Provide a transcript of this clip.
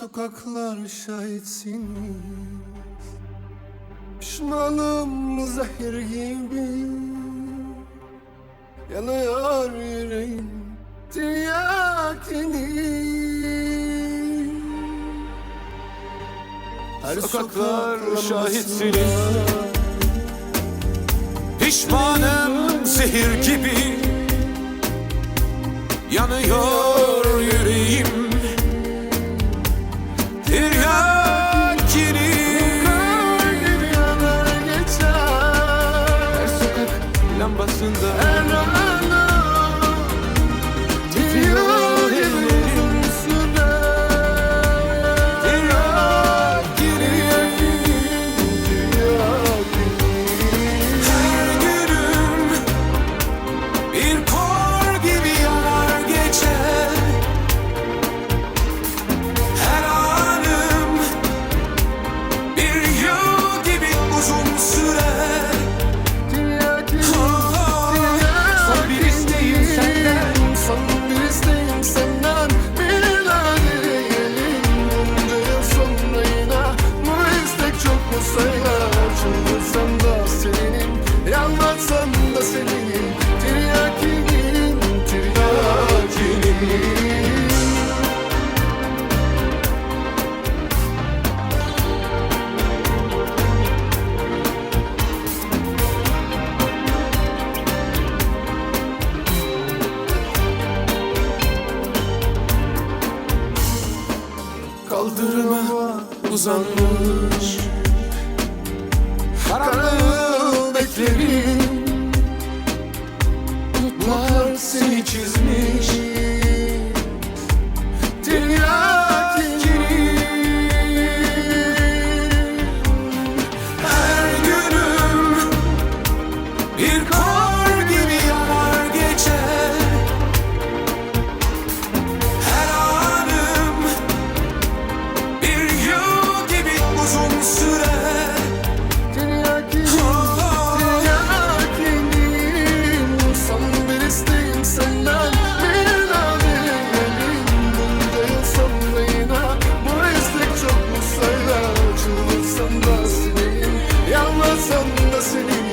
Sokaklar şahitsiniz Pişmanım zehir gibi. Yanıyor yüreğim Tiryakini. Her sokaklar şahitsiniz. Pişmanım zehir gibi. Yanıyor uzun kaldırıma uzanmış. Karanlığı beklerim. Bulutlar seni çizmiş Arasan da senin